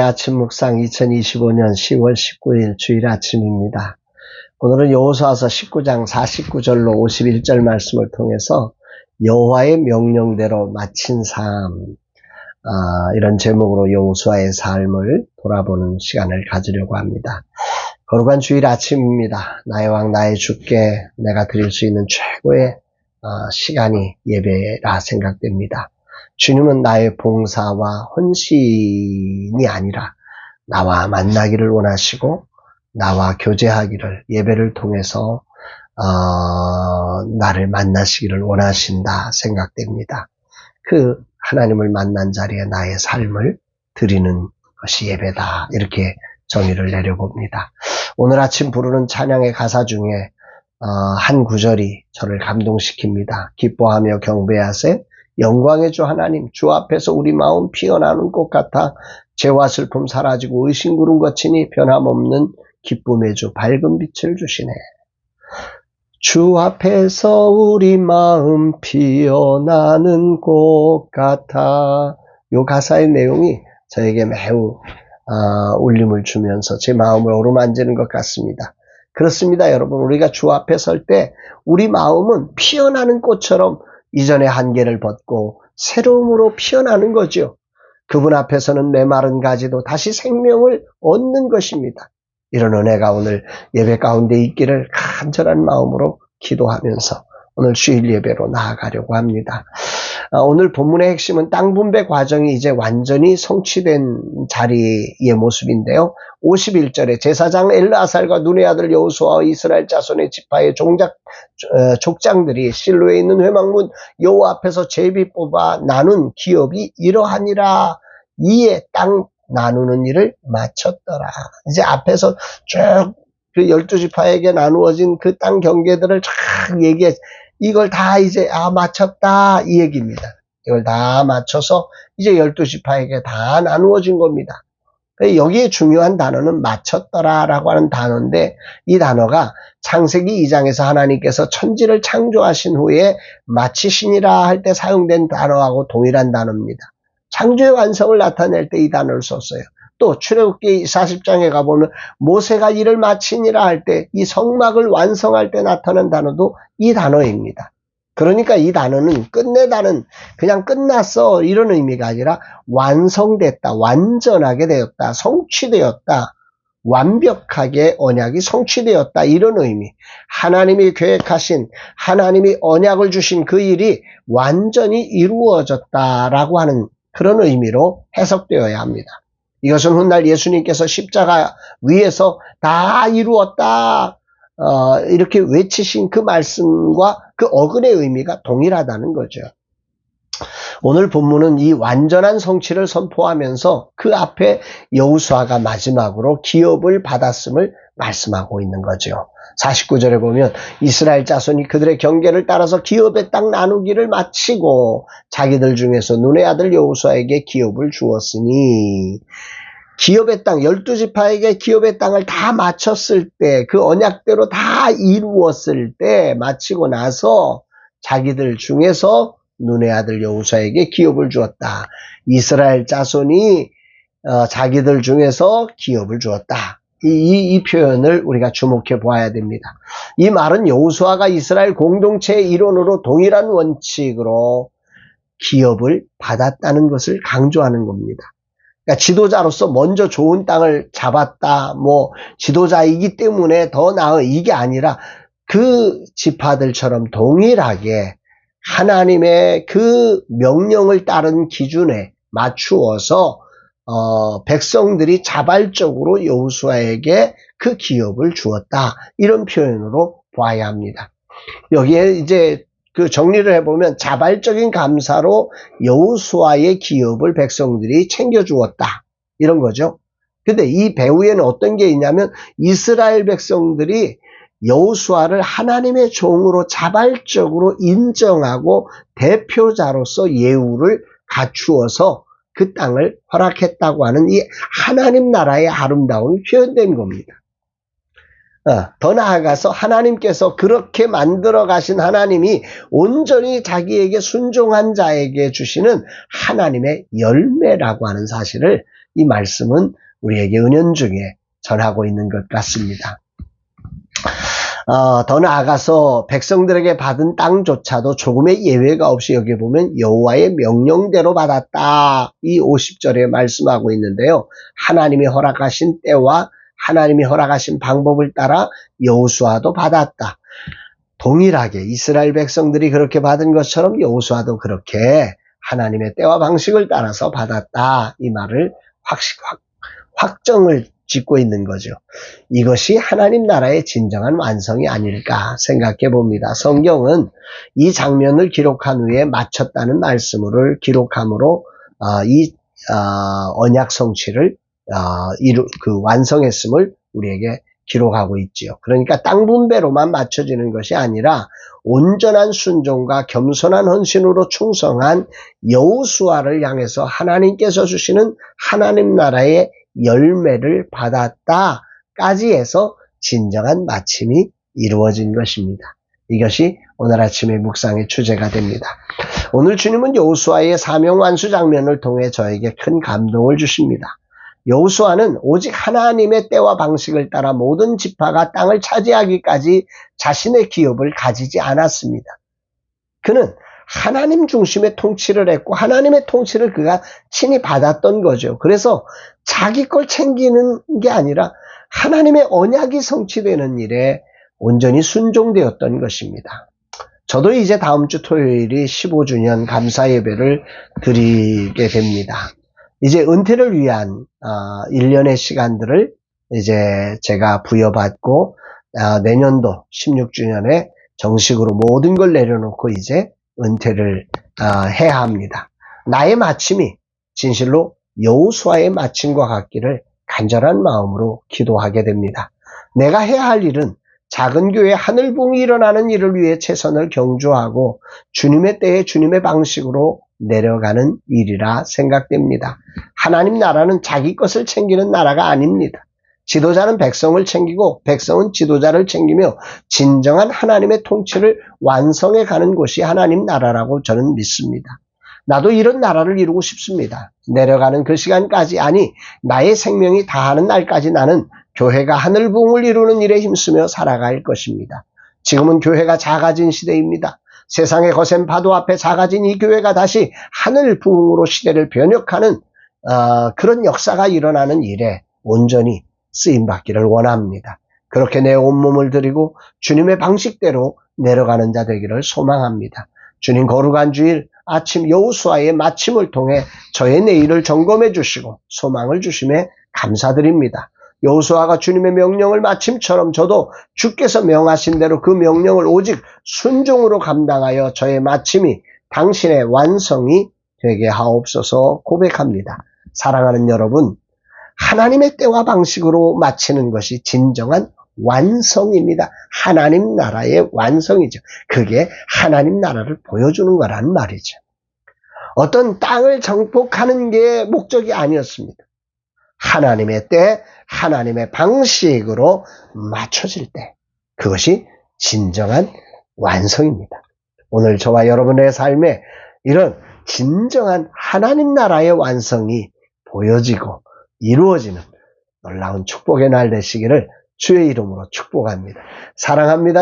아침 묵상 2025년 10월 19일 주일 아침입니다. 오늘은 여호수아서 19장 49절로 51절 말씀을 통해서 여호와의 명령대로 마친 삶 아, 이런 제목으로 여호수아의 삶을 돌아보는 시간을 가지려고 합니다. 거룩한 주일 아침입니다. 나의 왕 나의 주께 내가 드릴 수 있는 최고의 아, 시간이 예배라 생각됩니다. 주님은 나의 봉사와 헌신이 아니라 나와 만나기를 원하시고 나와 교제하기를 예배를 통해서 어, 나를 만나시기를 원하신다 생각됩니다. 그 하나님을 만난 자리에 나의 삶을 드리는 것이 예배다 이렇게 정의를 내려봅니다. 오늘 아침 부르는 찬양의 가사 중에 어, 한 구절이 저를 감동시킵니다. 기뻐하며 경배하세 영광의 주 하나님, 주 앞에서 우리 마음 피어나는 꽃 같아 죄와 슬픔 사라지고 의심구름 거치니 변함없는 기쁨의 주 밝은 빛을 주시네. 주 앞에서 우리 마음 피어나는 꽃 같아. 요 가사의 내용이 저에게 매우 아, 울림을 주면서 제 마음을 어루만지는 것 같습니다. 그렇습니다, 여러분. 우리가 주 앞에 설 때 우리 마음은 피어나는 꽃처럼 이전의 한계를 벗고 새로움으로 피어나는 거죠. 그분 앞에서는 메마른 가지도 다시 생명을 얻는 것입니다. 이런 은혜가 오늘 예배 가운데 있기를 간절한 마음으로 기도하면서 오늘 주일 예배로 나아가려고 합니다. 아, 오늘 본문의 핵심은 땅 분배 과정이 이제 완전히 성취된 자리의 모습인데요. 51절에 제사장 엘라살과 눈의 아들 여호수아와 이스라엘 자손의 지파의 종작 어, 족장들이 실로에 있는 회막문 여호와 앞에서 제비 뽑아 나눈 기업이 이러하니라 이에 땅 나누는 일을 마쳤더라. 이제 앞에서 쭉그 열두 지파에게 나누어진 그 땅 경계들을 쫙 얘기해 이걸 다 이제 아 마쳤다 이 얘기입니다. 이걸 다 맞춰서 이제 열두 지파에게 다 나누어진 겁니다. 여기에 중요한 단어는 마쳤더라라고 하는 단어인데 이 단어가 창세기 2장에서 하나님께서 천지를 창조하신 후에 마치시니라 할 때 사용된 단어하고 동일한 단어입니다. 창조의 완성을 나타낼 때 이 단어를 썼어요. 또 출애굽기 40장에 가보면 모세가 일을 마치니라 할 때 이 성막을 완성할 때 나타난 단어도 이 단어입니다. 그러니까 이 단어는 끝내다는 그냥 끝났어 이런 의미가 아니라 완성됐다, 완전하게 되었다, 성취되었다, 완벽하게 언약이 성취되었다 이런 의미. 하나님이 계획하신 하나님이 언약을 주신 그 일이 완전히 이루어졌다라고 하는 그런 의미로 해석되어야 합니다. 이것은 훗날 예수님께서 십자가 위에서 다 이루었다. 어, 이렇게 외치신 그 말씀과 그 어근의 의미가 동일하다는 거죠. 오늘 본문은 이 완전한 성취를 선포하면서 그 앞에 여우수아가 마지막으로 기업을 받았음을 말씀하고 있는 거죠. 49절에 보면 이스라엘 자손이 그들의 경계를 따라서 기업의 땅 나누기를 마치고 자기들 중에서 눈의 아들 여우수아에게 기업을 주었으니 기업의 땅, 열두 지파에게 기업의 땅을 다 마쳤을 때, 그 언약대로 다 이루었을 때, 마치고 나서 자기들 중에서 눈의 아들 여우사에게 기업을 주었다. 이스라엘 자손이 어, 자기들 중에서 기업을 주었다. 이, 이, 이, 표현을 우리가 주목해 보아야 됩니다. 이 말은 여우수아가 이스라엘 공동체의 일원으로 동일한 원칙으로 기업을 받았다는 것을 강조하는 겁니다. 그러니까 지도자로서 먼저 좋은 땅을 잡았다, 뭐 지도자이기 때문에 더 나은 이게 아니라 그 지파들처럼 동일하게 하나님의 그 명령을 따른 기준에 맞추어서 어, 백성들이 자발적으로 여호수아에게 그 기업을 주었다 이런 표현으로 봐야 합니다. 여기에 이제 그 정리를 해보면 자발적인 감사로 여우수아의 기업을 백성들이 챙겨주었다. 이런 거죠. 근데 이 배후에는 어떤 게 있냐면 이스라엘 백성들이 여우수아를 하나님의 종으로 자발적으로 인정하고 대표자로서 예우를 갖추어서 그 땅을 허락했다고 하는 이 하나님 나라의 아름다움이 표현된 겁니다. 어, 더 나아가서 하나님께서 그렇게 만들어 가신 하나님이 온전히 자기에게 순종한 자에게 주시는 하나님의 열매라고 하는 사실을 이 말씀은 우리에게 은연 중에 전하고 있는 것 같습니다. 어, 더 나아가서 백성들에게 받은 땅조차도 조금의 예외가 없이 여기 보면 여호와의 명령대로 받았다. 이 50절에 말씀하고 있는데요. 하나님이 허락하신 때와 하나님이 허락하신 방법을 따라 여호수아도 받았다. 동일하게 이스라엘 백성들이 그렇게 받은 것처럼 여호수아도 그렇게 하나님의 때와 방식을 따라서 받았다. 이 말을 확식, 확, 확정을 짓고 있는 거죠. 이것이 하나님 나라의 진정한 완성이 아닐까 생각해 봅니다. 성경은 이 장면을 기록한 후에 마쳤다는 말씀을 기록함으로 어, 이 어, 언약 성취를 어, 그 완성했음을 우리에게 기록하고 있지요. 그러니까 땅 분배로만 맞춰지는 것이 아니라 온전한 순종과 겸손한 헌신으로 충성한 여우수아를 향해서 하나님께서 주시는 하나님 나라의 열매를 받았다까지 해서 진정한 마침이 이루어진 것입니다. 이것이 오늘 아침의 묵상의 주제가 됩니다. 오늘 주님은 여호수아의 사명 완수 장면을 통해 저에게 큰 감동을 주십니다. 여호수아는 오직 하나님의 때와 방식을 따라 모든 지파가 땅을 차지하기까지 자신의 기업을 가지지 않았습니다. 그는 하나님 중심의 통치를 했고 하나님의 통치를 그가 친히 받았던 거죠. 그래서 자기 걸 챙기는 게 아니라 하나님의 언약이 성취되는 일에 온전히 순종되었던 것입니다. 저도 이제 다음 주 토요일이 15주년 감사 예배를 드리게 됩니다. 이제 은퇴를 위한 어, 1년의 시간들을 이제 제가 부여받고 어, 내년도 16주년에 정식으로 모든 걸 내려놓고 이제 은퇴를 어, 해야 합니다. 나의 마침이 진실로 여호수아의 마침과 같기를 간절한 마음으로 기도하게 됩니다. 내가 해야 할 일은 작은 교회 하늘붕이 일어나는 일을 위해 최선을 경주하고 주님의 때에 주님의 방식으로 내려가는 일이라 생각됩니다. 하나님 나라는 자기 것을 챙기는 나라가 아닙니다. 지도자는 백성을 챙기고 백성은 지도자를 챙기며 진정한 하나님의 통치를 완성해 가는 곳이 하나님 나라라고 저는 믿습니다. 나도 이런 나라를 이루고 싶습니다. 내려가는 그 시간까지 아니 나의 생명이 다하는 날까지 나는 교회가 하늘 부흥을 이루는 일에 힘쓰며 살아갈 것입니다. 지금은 교회가 작아진 시대입니다. 세상의 거센 파도 앞에 작아진 이 교회가 다시 하늘 부흥으로 시대를 변혁하는 어, 그런 역사가 일어나는 일에 온전히 쓰임 받기를 원합니다. 그렇게 내 온몸을 드리고 주님의 방식대로 내려가는 자 되기를 소망합니다. 주님 거룩한 주일 아침 여우수아의 마침을 통해 저의 내일을 점검해 주시고 소망을 주심에 감사드립니다. 여호수아가 주님의 명령을 마침처럼 저도 주께서 명하신 대로 그 명령을 오직 순종으로 감당하여 저의 마침이 당신의 완성이 되게 하옵소서 고백합니다. 사랑하는 여러분, 하나님의 때와 방식으로 마치는 것이 진정한 완성입니다. 하나님 나라의 완성이죠. 그게 하나님 나라를 보여주는 거라는 말이죠. 어떤 땅을 정복하는 게 목적이 아니었습니다. 하나님의 때, 하나님의 방식으로 맞춰질 때, 그것이 진정한 완성입니다. 오늘 저와 여러분의 삶에 이런 진정한 하나님 나라의 완성이 보여지고 이루어지는 놀라운 축복의 날 되시기를 주의 이름으로 축복합니다. 사랑합니다.